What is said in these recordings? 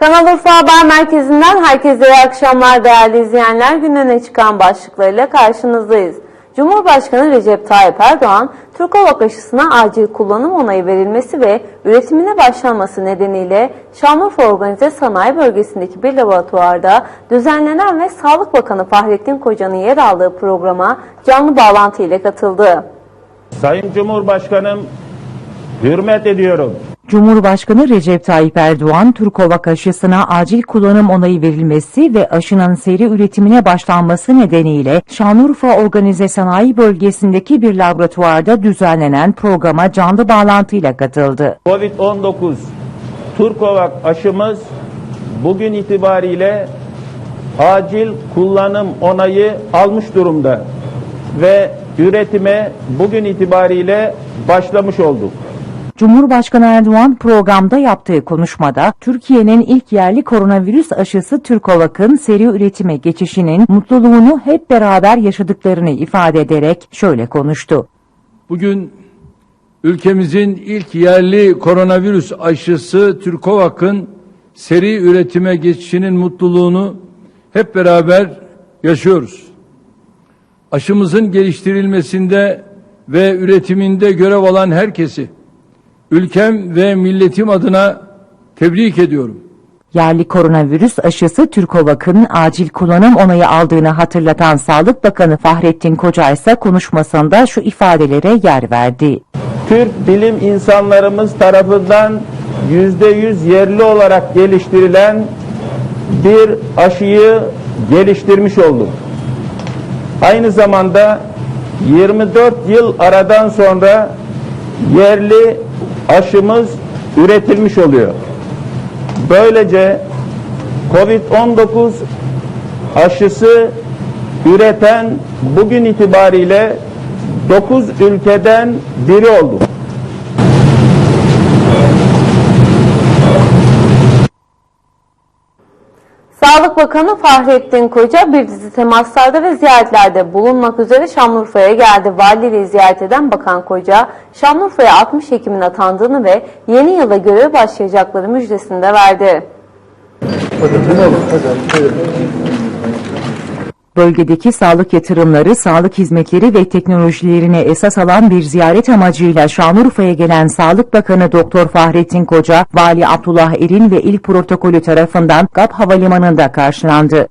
Kanal Urfa Haber Merkezi'nden herkese iyi akşamlar değerli izleyenler. Gün öne çıkan başlıklarıyla karşınızdayız. Cumhurbaşkanı Recep Tayyip Erdoğan, Türkovak aşısına acil kullanım onayı verilmesi ve üretimine başlanması nedeniyle Şanlıurfa Organize Sanayi Bölgesi'ndeki bir laboratuvarda düzenlenen ve Sağlık Bakanı Fahrettin Koca'nın yer aldığı programa canlı bağlantı ile katıldı. Sayın Cumhurbaşkanım, hürmet ediyorum. Cumhurbaşkanı Recep Tayyip Erdoğan, Türkovak aşısına acil kullanım onayı verilmesi ve aşının seri üretimine başlanması nedeniyle Şanlıurfa Organize Sanayi Bölgesi'ndeki bir laboratuvarda düzenlenen programa canlı bağlantıyla katıldı. Covid-19 Turkovak aşımız bugün itibariyle acil kullanım onayı almış durumda ve üretime bugün itibariyle başlamış olduk. Cumhurbaşkanı Erdoğan programda yaptığı konuşmada Türkiye'nin ilk yerli koronavirüs aşısı Türkovak'ın seri üretime geçişinin mutluluğunu hep beraber yaşadıklarını ifade ederek şöyle konuştu. Bugün ülkemizin ilk yerli koronavirüs aşısı Türkovak'ın seri üretime geçişinin mutluluğunu hep beraber yaşıyoruz. Aşımızın geliştirilmesinde ve üretiminde görev alan herkesi ülkem ve milletim adına tebrik ediyorum. Yerli koronavirüs aşısı Türkovak'ın acil kullanım onayı aldığını hatırlatan Sağlık Bakanı Fahrettin Koca ise konuşmasında şu ifadelere yer verdi. Türk bilim insanlarımız tarafından yüzde yüz yerli olarak geliştirilen bir aşıyı geliştirmiş olduk. Aynı zamanda 24 yıl aradan sonra yerli aşımız üretilmiş oluyor. Böylece Covid-19 aşısı üreten bugün itibariyle 9 ülkeden biri oldu. Sağlık Bakanı Fahrettin Koca bir dizi temaslarda ve ziyaretlerde bulunmak üzere Şanlıurfa'ya geldi. Valiliği ziyaret eden Bakan Koca, Şanlıurfa'ya 60 hekimin atandığını ve yeni yılda göreve başlayacakları müjdesini de verdi. Bölgedeki sağlık yatırımları, sağlık hizmetleri ve teknolojilerine esas alan bir ziyaret amacıyla Şanlıurfa'ya gelen Sağlık Bakanı Doktor Fahrettin Koca, Vali Abdullah Erin ve il protokolü tarafından GAP Havalimanı'nda karşılandı.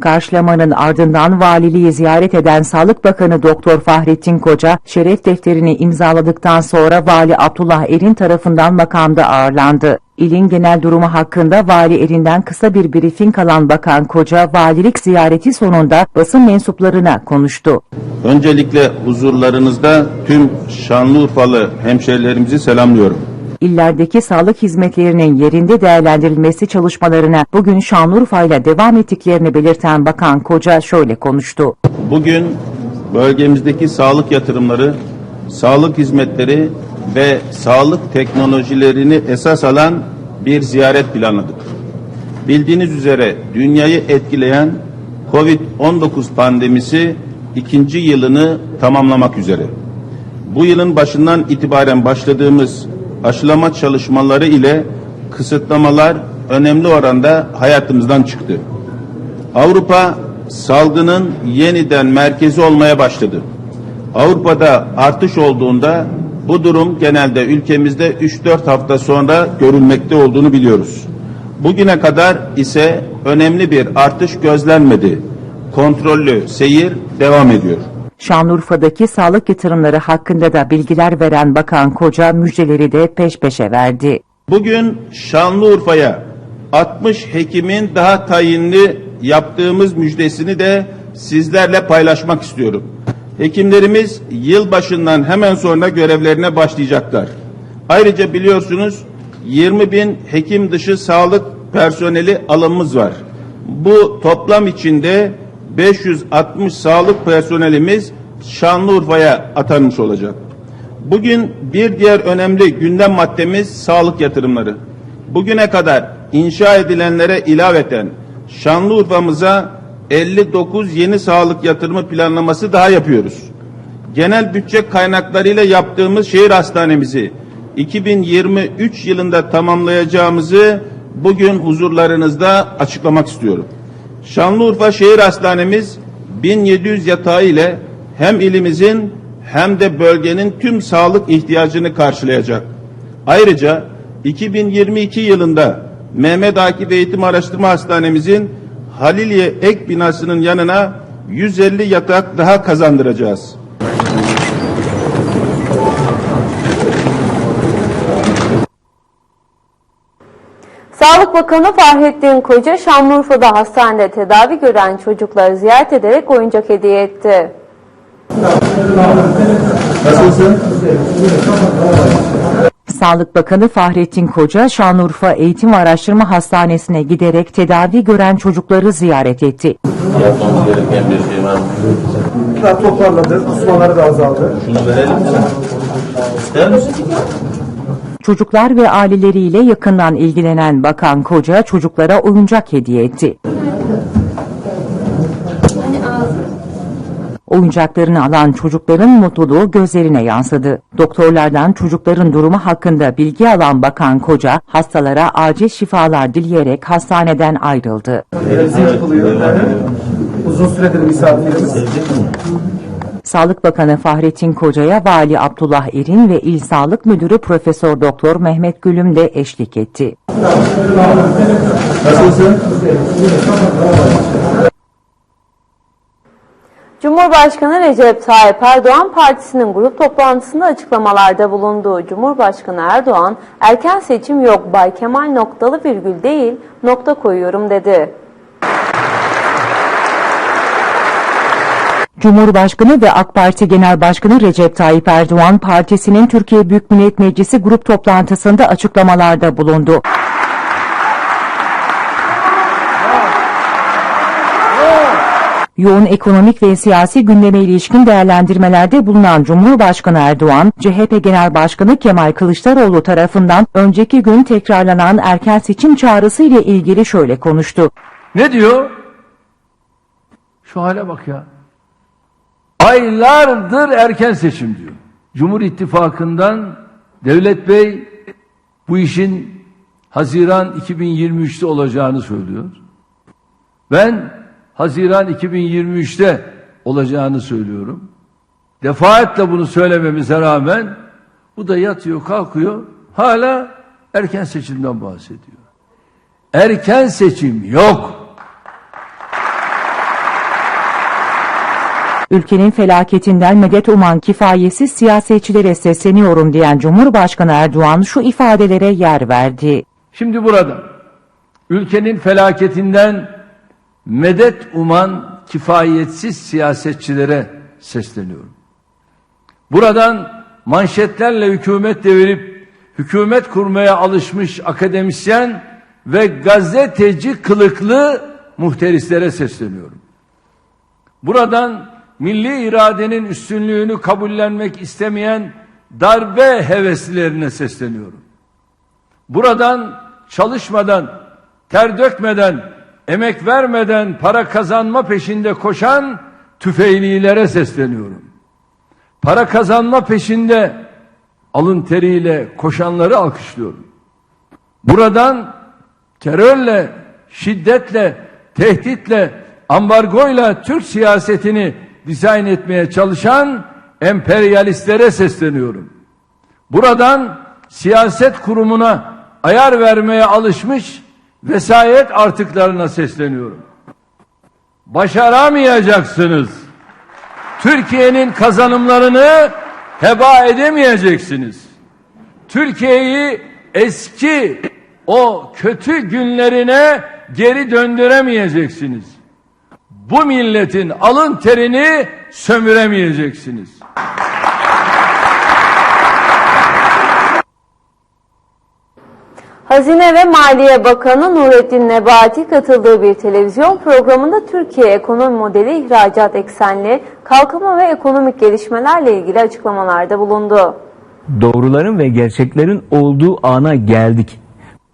Karşılamanın ardından valiliği ziyaret eden Sağlık Bakanı Doktor Fahrettin Koca, şeref defterini imzaladıktan sonra Vali Abdullah Erin tarafından makamda ağırlandı. İlin genel durumu hakkında Vali Erin'den kısa bir briefing alan Bakan Koca, valilik ziyareti sonunda basın mensuplarına konuştu. Öncelikle huzurlarınızda tüm Şanlıurfalı hemşerilerimizi selamlıyorum. İllerdeki sağlık hizmetlerinin yerinde değerlendirilmesi çalışmalarına bugün Şanlıurfa ile devam ettiklerini belirten Bakan Koca şöyle konuştu. Bugün bölgemizdeki sağlık yatırımları, sağlık hizmetleri ve sağlık teknolojilerini esas alan bir ziyaret planladık. Bildiğiniz üzere dünyayı etkileyen Covid-19 pandemisi ikinci yılını tamamlamak üzere. Bu yılın başından itibaren başladığımız aşılama çalışmaları ile kısıtlamalar önemli oranda hayatımızdan çıktı. Avrupa salgının yeniden merkezi olmaya başladı. Avrupa'da artış olduğunda bu durum genelde ülkemizde 3-4 hafta sonra görülmekte olduğunu biliyoruz. Bugüne kadar ise önemli bir artış gözlenmedi. Kontrollü seyir devam ediyor. Şanlıurfa'daki sağlık yatırımları hakkında da bilgiler veren Bakan Koca müjdeleri de peş peşe verdi. Bugün Şanlıurfa'ya 60 hekimin daha tayinli yaptığımız müjdesini de sizlerle paylaşmak istiyorum. Hekimlerimiz yılbaşından hemen sonra görevlerine başlayacaklar. Ayrıca biliyorsunuz 20 bin hekim dışı sağlık personeli alımımız var. Bu toplam içinde 560 sağlık personelimiz Şanlıurfa'ya atanmış olacak. Bugün bir diğer önemli gündem maddemiz sağlık yatırımları. Bugüne kadar inşa edilenlere ilaveten Şanlıurfa'mıza 59 yeni sağlık yatırımı planlaması daha yapıyoruz. Genel bütçe kaynaklarıyla yaptığımız şehir hastanemizi 2023 yılında tamamlayacağımızı bugün huzurlarınızda açıklamak istiyorum. Şanlıurfa Şehir Hastanemiz 1700 yatağı ile hem ilimizin hem de bölgenin tüm sağlık ihtiyacını karşılayacak. Ayrıca 2022 yılında Mehmet Akif Eğitim Araştırma Hastanemizin Haliliye ek binasının yanına 150 yatak daha kazandıracağız. Sağlık Bakanı Fahrettin Koca Şanlıurfa'da hastanede tedavi gören çocukları ziyaret ederek oyuncak hediye etti. Sağlık Bakanı Fahrettin Koca, Şanlıurfa Eğitim ve Araştırma Hastanesi'ne giderek tedavi gören çocukları ziyaret etti. yapmamız gereken bir şey var. toparladı, kusmaları da azaldı. Şunu verelim mi? İster misin? Çocuklar ve aileleriyle yakından ilgilenen Bakan Koca çocuklara oyuncak hediye etti. Oyuncaklarını alan çocukların mutluluğu gözlerine yansıdı. Doktorlardan çocukların durumu hakkında bilgi alan Bakan Koca, hastalara acil şifalar dileyerek hastaneden ayrıldı. Revize yapılıyor. Uzun süredir misafirimiz. Sağlık Bakanı Fahrettin Koca'ya Vali Abdullah Erin ve İl Sağlık Müdürü Profesör Doktor Mehmet Gülüm de eşlik etti. Cumhurbaşkanı Recep Tayyip Erdoğan partisinin grup toplantısında açıklamalarda bulundu. Cumhurbaşkanı Erdoğan erken seçim yok Bay Kemal noktalı virgül değil nokta koyuyorum dedi. Cumhurbaşkanı ve AK Parti Genel Başkanı Recep Tayyip Erdoğan partisinin Türkiye Büyük Millet Meclisi grup toplantısında açıklamalarda bulundu. Yoğun ekonomik ve siyasi gündeme ilişkin değerlendirmelerde bulunan Cumhurbaşkanı Erdoğan, CHP Genel Başkanı Kemal Kılıçdaroğlu tarafından önceki gün tekrarlanan erken seçim çağrısı ile ilgili şöyle konuştu. Ne diyor? Şu hale bak ya. Aylardır erken seçim diyor. Cumhur İttifakı'ndan Devlet Bey bu işin Haziran 2023'te olacağını söylüyor. Ben Haziran 2023'te olacağını söylüyorum. Defaatle bunu söylememize rağmen bu da yatıyor kalkıyor hala erken seçimden bahsediyor. Erken seçim yok. Ülkenin felaketinden medet uman kifayetsiz siyasetçilere sesleniyorum diyen Cumhurbaşkanı Erdoğan şu ifadelere yer verdi. Şimdi burada ülkenin felaketinden medet uman kifayetsiz siyasetçilere sesleniyorum. Buradan manşetlerle hükümet devirip hükümet kurmaya alışmış akademisyen ve gazeteci kılıklı muhterislere sesleniyorum. Buradan milli iradenin üstünlüğünü kabullenmek istemeyen darbe heveslilerine sesleniyorum. Buradan çalışmadan, ter dökmeden, emek vermeden para kazanma peşinde koşan tüfeğlilere sesleniyorum. Para kazanma peşinde alın teriyle koşanları alkışlıyorum. Buradan terörle, şiddetle, tehditle, ambargoyla Türk siyasetini dizayn etmeye çalışan emperyalistlere sesleniyorum. Buradan siyaset kurumuna ayar vermeye alışmış vesayet artıklarına sesleniyorum. Başaramayacaksınız. Türkiye'nin kazanımlarını heba edemeyeceksiniz. Türkiye'yi eski o kötü günlerine geri döndüremeyeceksiniz. Bu milletin alın terini sömüremeyeceksiniz. Hazine ve Maliye Bakanı Nurettin Nebati katıldığı bir televizyon programında Türkiye ekonomi modeli ihracat eksenli kalkınma ve ekonomik gelişmelerle ilgili açıklamalarda bulundu. doğruların ve gerçeklerin olduğu ana geldik.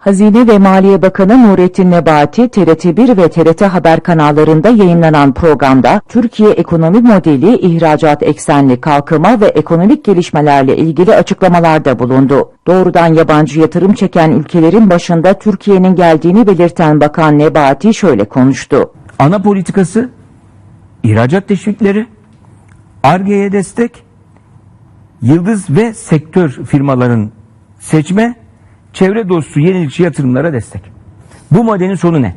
Hazine ve Maliye Bakanı Nurettin Nebati, TRT1 ve TRT Haber kanallarında yayınlanan programda Türkiye ekonomi modeli, ihracat eksenli kalkınma ve ekonomik gelişmelerle ilgili açıklamalarda bulundu. Doğrudan yabancı yatırım çeken ülkelerin başında Türkiye'nin geldiğini belirten Bakan Nebati şöyle konuştu. ana politikası, ihracat teşvikleri, ARGE'ye destek, yıldız ve sektör firmaların seçme, çevre dostu yenilikçi yatırımlara destek. Bu modelin sonu ne?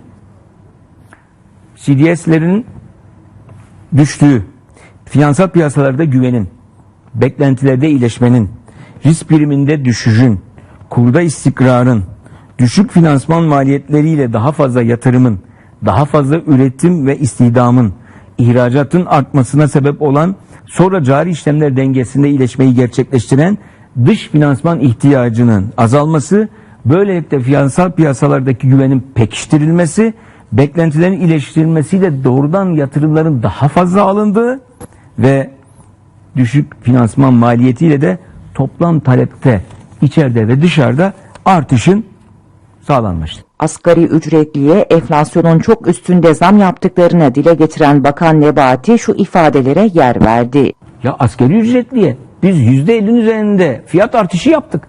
CDS'lerin düştüğü, finansal piyasalarda güvenin, beklentilerde iyileşmenin, risk priminde düşüşün, kurda istikrarın, düşük finansman maliyetleriyle daha fazla yatırımın, daha fazla üretim ve istihdamın, ihracatın artmasına sebep olan sonra cari işlemler dengesinde iyileşmeyi gerçekleştiren dış finansman ihtiyacının azalması, böylelikle finansal piyasalardaki güvenin pekiştirilmesi, beklentilerin iyileştirilmesiyle doğrudan yatırımların daha fazla alındığı ve düşük finansman maliyetiyle de toplam talepte içeride ve dışarıda artışın sağlanmıştır. Asgari ücretliye enflasyonun çok üstünde zam yaptıklarını dile getiren Bakan Nebati şu ifadelere yer verdi. Ya askeri ücretliye biz yüzde ellinin üzerinde fiyat artışı yaptık.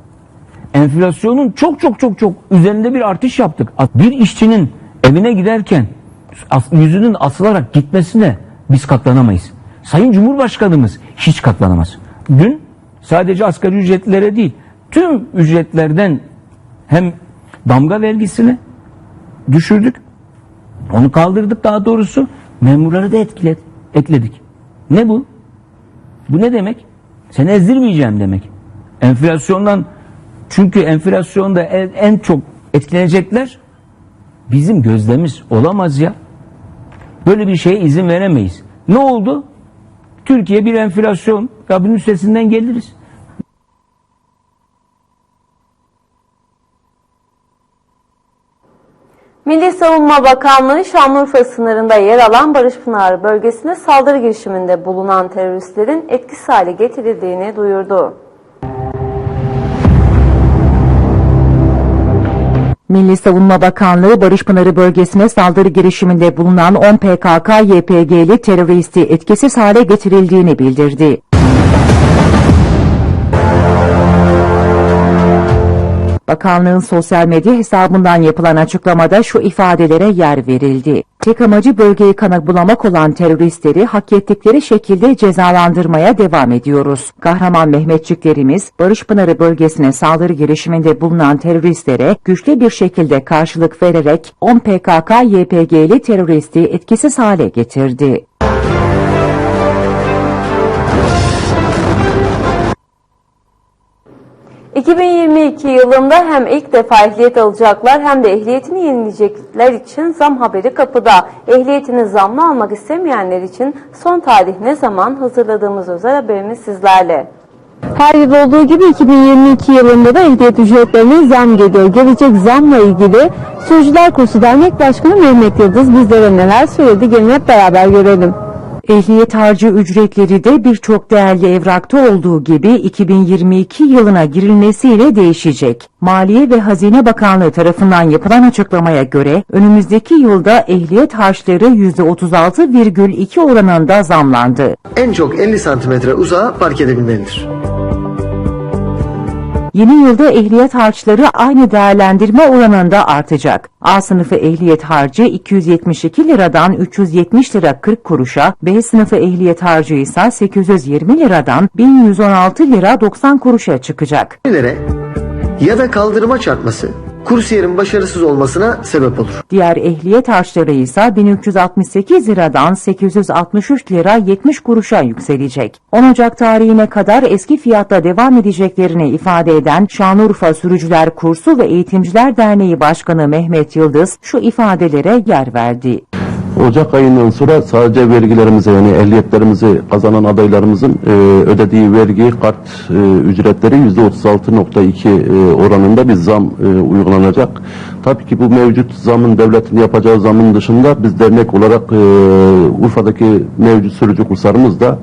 Enflasyonun çok çok çok çok üzerinde bir artış yaptık. Bir işçinin evine giderken yüzünün asılarak gitmesine biz katlanamayız. Sayın Cumhurbaşkanımız hiç katlanamaz. Dün sadece asgari ücretlilere değil tüm ücretlerden hem damga vergisini düşürdük. Onu kaldırdık daha doğrusu. Memurları da etkiledi, ekledik. Ne bu? Bu ne demek? Seni ezdirmeyeceğim demek. Enflasyondan çünkü enflasyonda en, en çok etkilenecekler bizim gözlemiz olamaz ya. Böyle bir şeye izin veremeyiz. Ne oldu? Türkiye bir enflasyon. Ya bunun üstesinden geliriz. Milli Savunma Bakanlığı Şanlıurfa sınırında yer alan Barış Pınarı bölgesine saldırı girişiminde bulunan teröristlerin etkisiz hale getirildiğini duyurdu. Milli Savunma Bakanlığı Barış Pınarı bölgesine saldırı girişiminde bulunan 10 PKK-YPG'li teröristi etkisiz hale getirildiğini bildirdi. Bakanlığın sosyal medya hesabından yapılan açıklamada şu ifadelere yer verildi. Tek amacı bölgeyi kana bulamak olan teröristleri hak ettikleri şekilde cezalandırmaya devam ediyoruz. Kahraman Mehmetçiklerimiz Barış Pınarı bölgesine saldırı girişiminde bulunan teröristlere güçlü bir şekilde karşılık vererek 10 PKK-YPG'li teröristi etkisiz hale getirdi. ...2022 yılında hem ilk defa ehliyet alacaklar hem de ehliyetini yenileyecekler için zam haberi kapıda. Ehliyetini zamlı almak istemeyenler için son tarih ne zaman hazırladığımız özel haberimiz sizlerle. Her yıl olduğu gibi 2022 yılında da ehliyet ücretlerine zam geliyor. Gelecek zamla ilgili Sürücüler Kursu Dernek Başkanı Mehmet Yıldız bizlere neler söyledi gelin hep beraber görelim. Ehliyet harcı ücretleri de birçok değerli evrakta olduğu gibi 2022 yılına girilmesiyle değişecek. Maliye ve Hazine Bakanlığı tarafından yapılan açıklamaya göre önümüzdeki yılda ehliyet harçları %36,2 oranında zamlandı. en çok 50 santimetre uzağa park edebilmelidir. Yeni yılda ehliyet harçları aynı değerlendirme oranında artacak. A sınıfı ehliyet harcı 272 liradan 370 lira 40 kuruşa, B sınıfı ehliyet harcı ise 820 liradan 1116 lira 90 kuruşa çıkacak. Ya da kaldırıma çarpması kursiyerin başarısız olmasına sebep olur. Diğer ehliyet harçları ise 1368 liradan 863 lira 70 kuruşa yükselecek. 10 Ocak tarihine kadar eski fiyatla devam edeceklerini ifade eden Şanlıurfa Sürücüler Kursu ve Eğitimciler Derneği Başkanı Mehmet Yıldız şu ifadelere yer verdi. Ocak ayından sonra sadece vergilerimize yani ehliyetlerimizi kazanan adaylarımızın e, ödediği vergi kart e, ücretleri %36.2 e, oranında bir zam e, uygulanacak. Tabii ki bu mevcut zamın devletin yapacağı zamın dışında biz dernek olarak e, Urfa'daki mevcut sürücü kurslarımız da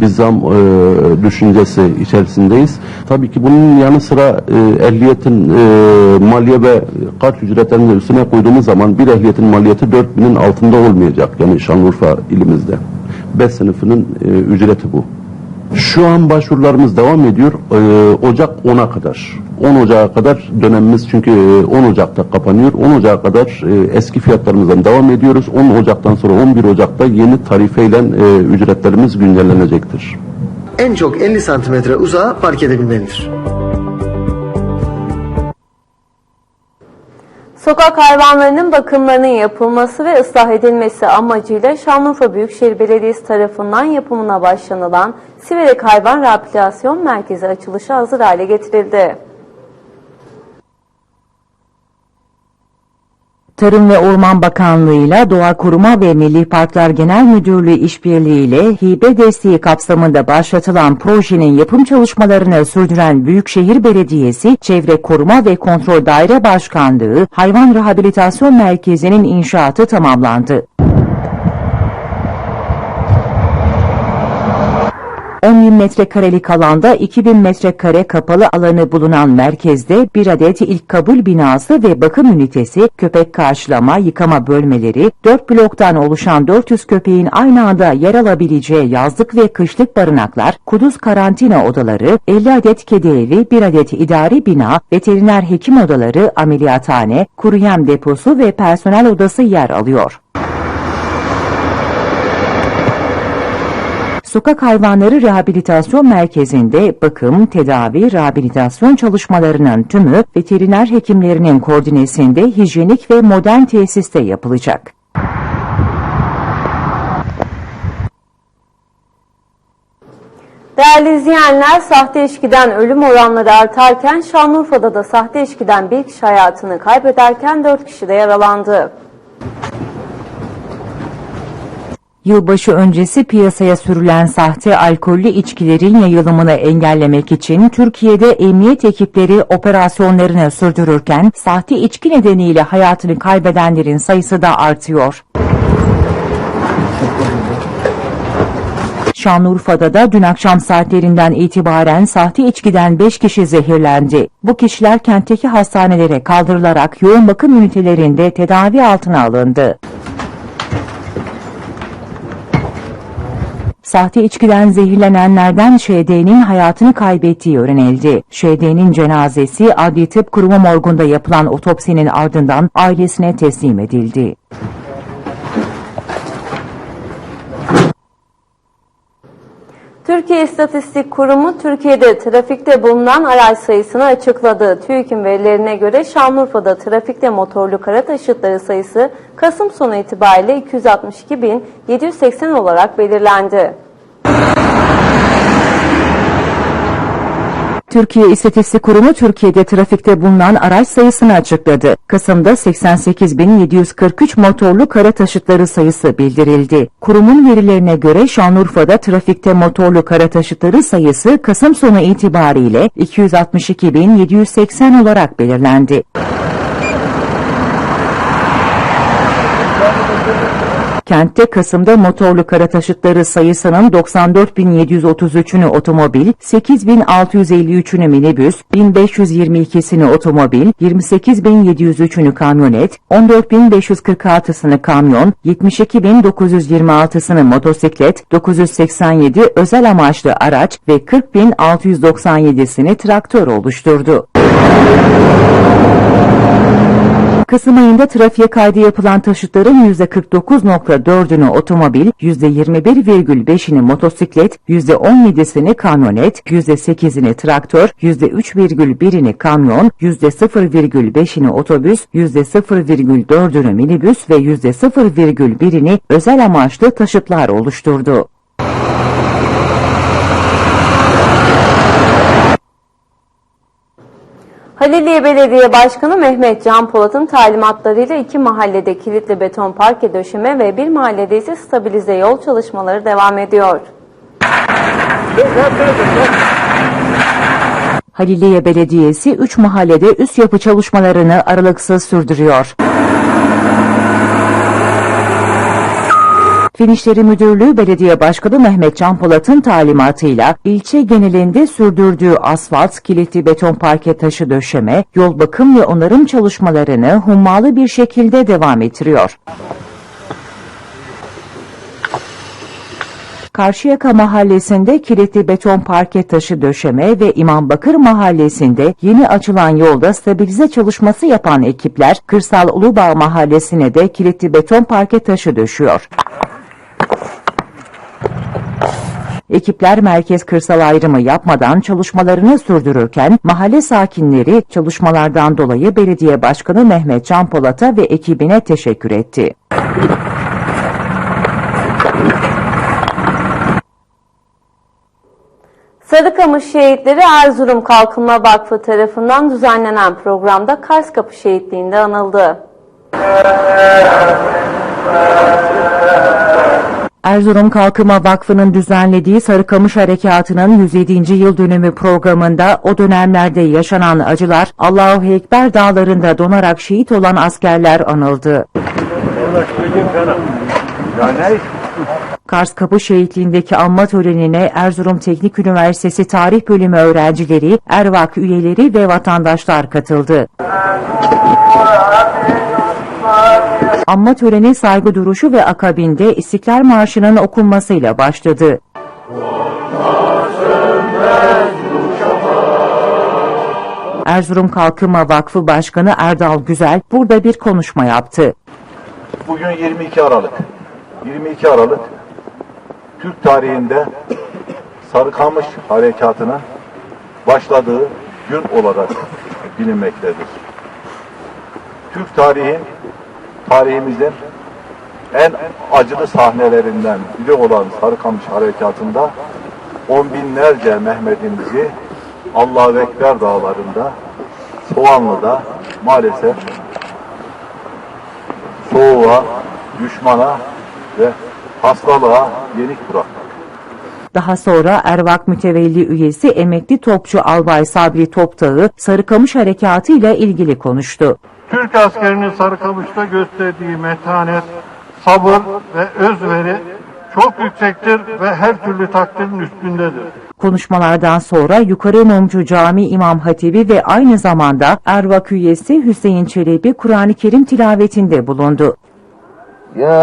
bir zam e, düşüncesi içerisindeyiz. Tabii ki bunun yanı sıra e, ehliyetin e, maliye ve kart ücretlerini de üstüne koyduğumuz zaman bir ehliyetin maliyeti 4000'in altında olmayacak. Yani Şanlıurfa ilimizde. 5 sınıfının e, ücreti bu. Şu an başvurularımız devam ediyor. Ee, Ocak 10'a kadar. 10 Ocak'a kadar dönemimiz çünkü e, 10 Ocak'ta kapanıyor. 10 Ocak'a kadar e, eski fiyatlarımızdan devam ediyoruz. 10 Ocak'tan sonra 11 Ocak'ta yeni tarifeyle e, ücretlerimiz güncellenecektir. En çok 50 santimetre uzağa park edebilmelidir. Sokak hayvanlarının bakımlarının yapılması ve ıslah edilmesi amacıyla Şanlıurfa Büyükşehir Belediyesi tarafından yapımına başlanılan Siverek Hayvan Rehabilitasyon Merkezi açılışa hazır hale getirildi. Tarım ve Orman Bakanlığı'yla Doğa Koruma ve Milli Parklar Genel Müdürlüğü işbirliğiyle hibe desteği kapsamında başlatılan projenin yapım çalışmalarını sürdüren Büyükşehir Belediyesi Çevre Koruma ve Kontrol Daire Başkanlığı Hayvan Rehabilitasyon Merkezi'nin inşaatı tamamlandı. 10 bin metrekarelik alanda 2000 metrekare kapalı alanı bulunan merkezde bir adet ilk kabul binası ve bakım ünitesi, köpek karşılama, yıkama bölmeleri, 4 bloktan oluşan 400 köpeğin aynı anda yer alabileceği yazlık ve kışlık barınaklar, kuduz karantina odaları, 50 adet kedi evi, 1 adet idari bina, veteriner hekim odaları, ameliyathane, kuru yem deposu ve personel odası yer alıyor. Sokak Hayvanları Rehabilitasyon Merkezi'nde bakım, tedavi, rehabilitasyon çalışmalarının tümü veteriner hekimlerinin koordinesinde hijyenik ve modern tesiste yapılacak. Değerli izleyenler, sahte içkiden ölüm oranları artarken Şanlıurfa'da da sahte içkiden bir kişi hayatını kaybederken dört kişi de yaralandı. Yılbaşı öncesi piyasaya sürülen sahte alkollü içkilerin yayılımını engellemek için Türkiye'de emniyet ekipleri operasyonlarını sürdürürken sahte içki nedeniyle hayatını kaybedenlerin sayısı da artıyor. Şanlıurfa'da da dün akşam saatlerinden itibaren sahte içkiden 5 kişi zehirlendi. Bu kişiler kentteki hastanelere kaldırılarak yoğun bakım ünitelerinde tedavi altına alındı. Sahte içkiden zehirlenenlerden ŞD'nin hayatını kaybettiği öğrenildi. ŞD'nin cenazesi Adli Tıp Kurumu morgunda yapılan otopsinin ardından ailesine teslim edildi. Türkiye İstatistik Kurumu Türkiye'de trafikte bulunan araç sayısını açıkladı. TÜİK'in verilerine göre Şanlıurfa'da trafikte motorlu kara taşıtları sayısı Kasım sonu itibariyle 262.780 olarak belirlendi. Türkiye İstatistik Kurumu Türkiye'de trafikte bulunan araç sayısını açıkladı. Kasım'da 88.743 motorlu kara taşıtları sayısı bildirildi. Kurumun verilerine göre Şanlıurfa'da trafikte motorlu kara taşıtları sayısı Kasım sonu itibariyle 262.780 olarak belirlendi. Kentte Kasım'da motorlu kara taşıtları sayısının 94.733'ünü otomobil, 8.653'ünü minibüs, 1.522'sini otomobil, 28.703'ünü kamyonet, 14.546'sını kamyon, 72.926'sını motosiklet, 987 özel amaçlı araç ve 40.697'sini traktör oluşturdu. Kasım ayında trafiğe kaydı yapılan taşıtların %49.4'ünü otomobil, %21,5'ini motosiklet, %17'sini kamyonet, %8'ini traktör, %3,1'ini kamyon, %0,5'ini otobüs, %0,4'ünü minibüs ve %0,1'ini özel amaçlı taşıtlar oluşturdu. Haliliye Belediye Başkanı Mehmet Can Polat'ın talimatlarıyla iki mahallede kilitli beton parke döşeme ve bir mahallede ise stabilize yol çalışmaları devam ediyor. Haliliye Belediyesi 3 mahallede üst yapı çalışmalarını aralıksız sürdürüyor. Fen Müdürlüğü Belediye Başkanı Mehmet Can Polat'ın talimatıyla ilçe genelinde sürdürdüğü asfalt, kilitli beton parke taşı döşeme, yol bakım ve onarım çalışmalarını hummalı bir şekilde devam ettiriyor. Karşıyaka Mahallesi'nde kilitli beton parke taşı döşeme ve İmambakır Mahallesi'nde yeni açılan yolda stabilize çalışması yapan ekipler Kırsal Ulubağ Mahallesi'ne de kilitli beton parke taşı döşüyor. Ekipler merkez kırsal ayrımı yapmadan çalışmalarını sürdürürken mahalle sakinleri çalışmalardan dolayı belediye başkanı Mehmet Can Polat'a ve ekibine teşekkür etti. Sarıkamış Şehitleri Erzurum Kalkınma Vakfı tarafından düzenlenen programda Kars Kapı Şehitliği'nde anıldı. Erzurum Kalkınma Vakfı'nın düzenlediği Sarıkamış Harekatı'nın 107. yıl dönümü programında o dönemlerde yaşanan acılar Allahu Ekber dağlarında donarak şehit olan askerler anıldı. Kars Kapı Şehitliğindeki anma törenine Erzurum Teknik Üniversitesi Tarih Bölümü öğrencileri, Ervak üyeleri ve vatandaşlar katıldı. Anma töreni saygı duruşu ve akabinde İstiklal Marşı'nın okunmasıyla başladı. Erzurum Kalkınma Vakfı Başkanı Erdal Güzel burada bir konuşma yaptı. Bugün 22 Aralık. 22 Aralık Türk tarihinde Sarıkamış Harekatı'nın başladığı gün olarak bilinmektedir. Türk tarihin, tarihimizin en acılı sahnelerinden biri olan Sarıkamış Harekatı'nda on binlerce Mehmet'imizi Allahu Ekber dağlarında, Soğanlı'da maalesef soğuğa, düşmana ve hastalığa yenik bırakmak. Daha sonra Ervak Mütevelli üyesi emekli topçu Albay Sabri Toptağı Sarıkamış Harekatı ile ilgili konuştu. Türk askerinin Sarıkamış'ta gösterdiği metanet, sabır ve özveri çok yüksektir ve her türlü takdirin üstündedir. Konuşmalardan sonra Yukarı Mumcu Cami İmam Hatibi ve aynı zamanda Ervak üyesi Hüseyin Çelebi Kur'an-ı Kerim tilavetinde bulundu. Ya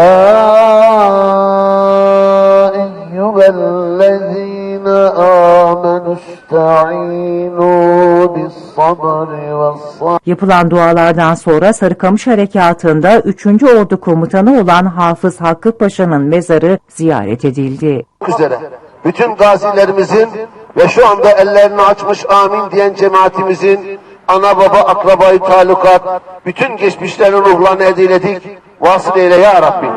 eyyüvellezi الذين آمنوا استعينوا بالصبر والصبر Yapılan dualardan sonra Sarıkamış Harekatı'nda 3. Ordu Komutanı olan Hafız Hakkı Paşa'nın mezarı ziyaret edildi. üzere. Bütün gazilerimizin ve şu anda ellerini açmış amin diyen cemaatimizin ana baba akrabayı talukat, bütün geçmişlerin ruhlarını ediledik. Vasıl eyle ya Rabbi.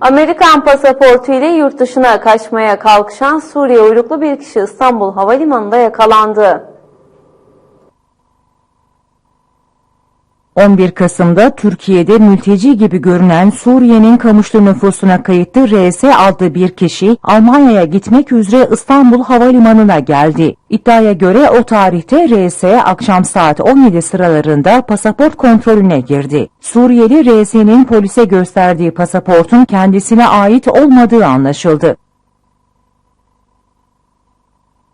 Amerikan pasaportu ile yurt dışına kaçmaya kalkışan Suriye uyruklu bir kişi İstanbul Havalimanı'nda yakalandı. 11 Kasım'da Türkiye'de mülteci gibi görünen Suriye'nin kamışlı nüfusuna kayıtlı RS adlı bir kişi Almanya'ya gitmek üzere İstanbul Havalimanı'na geldi. İddiaya göre o tarihte RS akşam saat 17 sıralarında pasaport kontrolüne girdi. Suriyeli RS'nin polise gösterdiği pasaportun kendisine ait olmadığı anlaşıldı.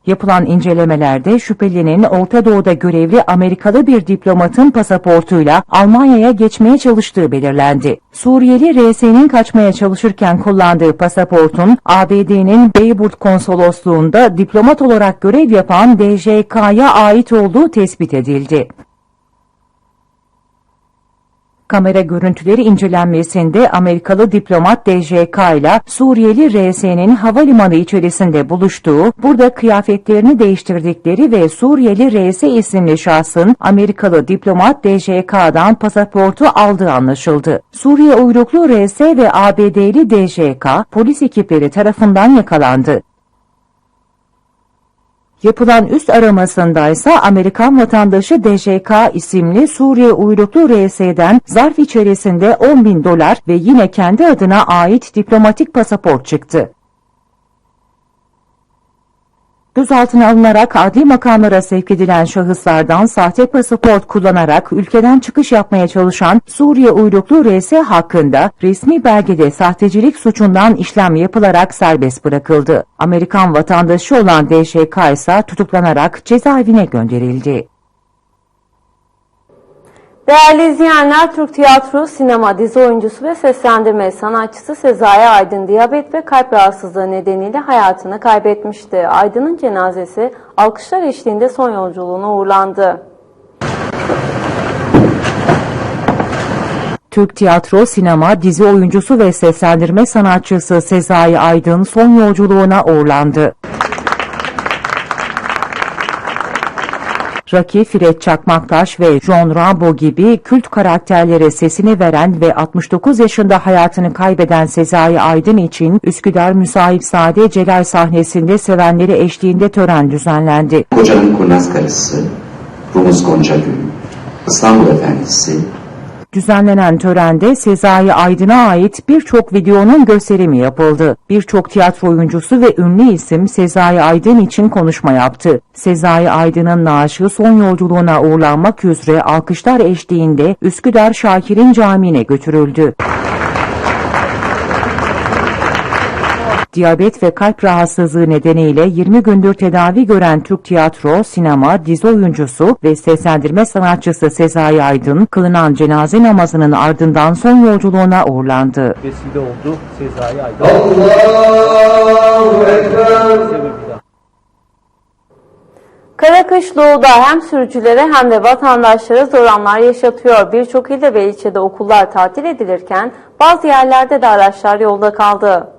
Yapılan incelemelerde şüphelinin Orta Doğu'da görevli Amerikalı bir diplomatın pasaportuyla Almanya'ya geçmeye çalıştığı belirlendi. Suriyeli RS'nin kaçmaya çalışırken kullandığı pasaportun ABD'nin Beyrut konsolosluğunda diplomat olarak görev yapan DJK'ya ait olduğu tespit edildi. Kamera görüntüleri incelenmesinde Amerikalı diplomat DJK ile Suriyeli RS'nin havalimanı içerisinde buluştuğu, burada kıyafetlerini değiştirdikleri ve Suriyeli RS isimli şahsın Amerikalı diplomat DJK'dan pasaportu aldığı anlaşıldı. Suriye uyruklu RS ve ABD'li DJK polis ekipleri tarafından yakalandı. Yapılan üst aramasında ise Amerikan vatandaşı DJK isimli Suriye uyruklu RS'den zarf içerisinde 10 bin dolar ve yine kendi adına ait diplomatik pasaport çıktı. Gözaltına alınarak adli makamlara sevk edilen şahıslardan sahte pasaport kullanarak ülkeden çıkış yapmaya çalışan Suriye uyruklu RS hakkında resmi belgede sahtecilik suçundan işlem yapılarak serbest bırakıldı. Amerikan vatandaşı olan DŞK ise tutuklanarak cezaevine gönderildi. Değerli izleyenler, Türk tiyatro, sinema, dizi oyuncusu ve seslendirme sanatçısı Sezai Aydın diyabet ve kalp rahatsızlığı nedeniyle hayatını kaybetmişti. Aydın'ın cenazesi alkışlar eşliğinde son yolculuğuna uğurlandı. Türk tiyatro, sinema, dizi oyuncusu ve seslendirme sanatçısı Sezai Aydın son yolculuğuna uğurlandı. Rocky, Fred Çakmaktaş ve John Rambo gibi kült karakterlere sesini veren ve 69 yaşında hayatını kaybeden Sezai Aydın için Üsküdar Müsahip Celal sahnesinde sevenleri eşliğinde tören düzenlendi. Kocanın kurnaz karısı, Rumuz Gonca Gül, İstanbul Efendisi, Düzenlenen törende Sezai Aydın'a ait birçok videonun gösterimi yapıldı. Birçok tiyatro oyuncusu ve ünlü isim Sezai Aydın için konuşma yaptı. Sezai Aydın'ın naaşı son yolculuğuna uğurlanmak üzere alkışlar eşliğinde Üsküdar Şakir'in Camii'ne götürüldü. Diyabet ve kalp rahatsızlığı nedeniyle 20 gündür tedavi gören Türk tiyatro, sinema, dizi oyuncusu ve seslendirme sanatçısı Sezai Aydın, kılınan cenaze namazının ardından son yolculuğuna uğurlandı. Vesile oldu Sezai Aydın. Karakış Doğu'da hem sürücülere hem de vatandaşlara zor anlar yaşatıyor. Birçok ilde ve ilçede okullar tatil edilirken bazı yerlerde de araçlar yolda kaldı.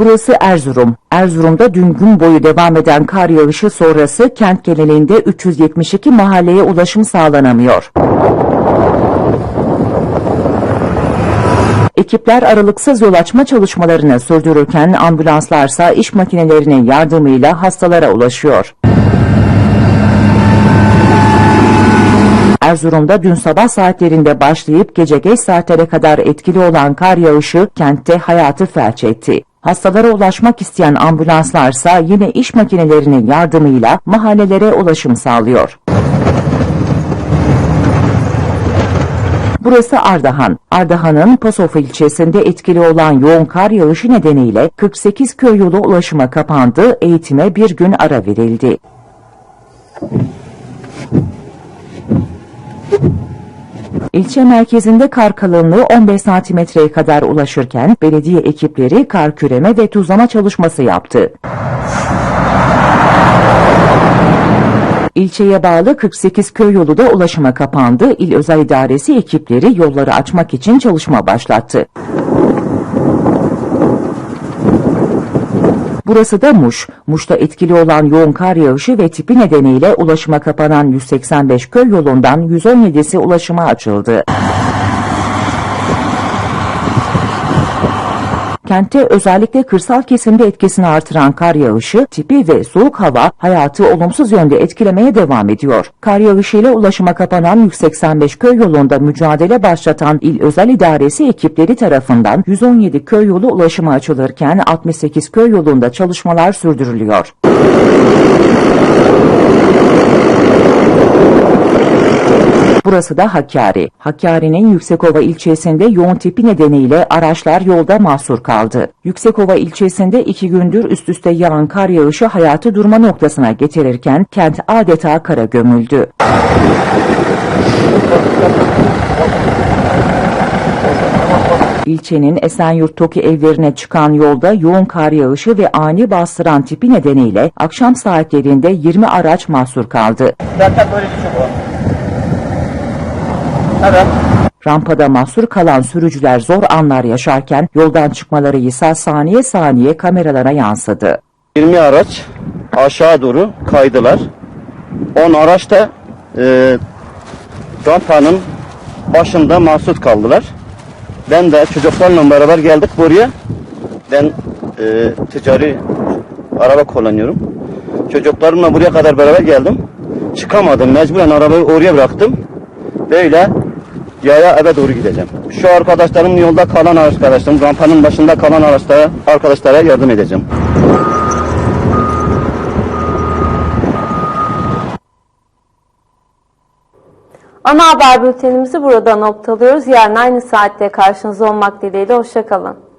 Burası Erzurum. Erzurum'da dün gün boyu devam eden kar yağışı sonrası kent genelinde 372 mahalleye ulaşım sağlanamıyor. Ekipler aralıksız yol açma çalışmalarını sürdürürken ambulanslarsa iş makinelerinin yardımıyla hastalara ulaşıyor. Erzurum'da dün sabah saatlerinde başlayıp gece geç saatlere kadar etkili olan kar yağışı kentte hayatı felç etti. Hastalara ulaşmak isteyen ambulanslarsa yine iş makinelerinin yardımıyla mahallelere ulaşım sağlıyor. Burası Ardahan. Ardahan'ın Pasof ilçesinde etkili olan yoğun kar yağışı nedeniyle 48 köy yolu ulaşıma kapandı, eğitime bir gün ara verildi. İlçe merkezinde kar kalınlığı 15 santimetreye kadar ulaşırken belediye ekipleri kar küreme ve tuzlama çalışması yaptı. İlçeye bağlı 48 köy yolu da ulaşıma kapandı. İl Özel İdaresi ekipleri yolları açmak için çalışma başlattı. Burası da Muş. Muş'ta etkili olan yoğun kar yağışı ve tipi nedeniyle ulaşıma kapanan 185 köy yolundan 117'si ulaşıma açıldı. Kentte özellikle kırsal kesimde etkisini artıran kar yağışı, tipi ve soğuk hava hayatı olumsuz yönde etkilemeye devam ediyor. Kar yağışıyla ulaşıma kapanan 185 köy yolunda mücadele başlatan İl Özel İdaresi ekipleri tarafından 117 köy yolu ulaşıma açılırken 68 köy yolunda çalışmalar sürdürülüyor. Burası da Hakkari. Hakkari'nin Yüksekova ilçesinde yoğun tipi nedeniyle araçlar yolda mahsur kaldı. Yüksekova ilçesinde iki gündür üst üste yağan kar yağışı hayatı durma noktasına getirirken kent adeta kara gömüldü. İlçenin Esenyurt'taki evlerine çıkan yolda yoğun kar yağışı ve ani bastıran tipi nedeniyle akşam saatlerinde 20 araç mahsur kaldı. Zaten böyle bir şey var. Evet. Rampada mahsur kalan sürücüler zor anlar yaşarken yoldan çıkmaları ise saniye saniye kameralara yansıdı. 20 araç aşağı doğru kaydılar. 10 araç da e, rampanın başında mahsur kaldılar. Ben de çocuklarla beraber geldik buraya. Ben e, ticari araba kullanıyorum. Çocuklarımla buraya kadar beraber geldim. Çıkamadım. Mecburen arabayı oraya bıraktım. Böyle yaya eve doğru gideceğim. Şu arkadaşlarım yolda kalan arkadaşlarım, rampanın başında kalan araçlara, arkadaşlara yardım edeceğim. Ana haber bültenimizi burada noktalıyoruz. Yarın aynı saatte karşınızda olmak dileğiyle. Hoşçakalın.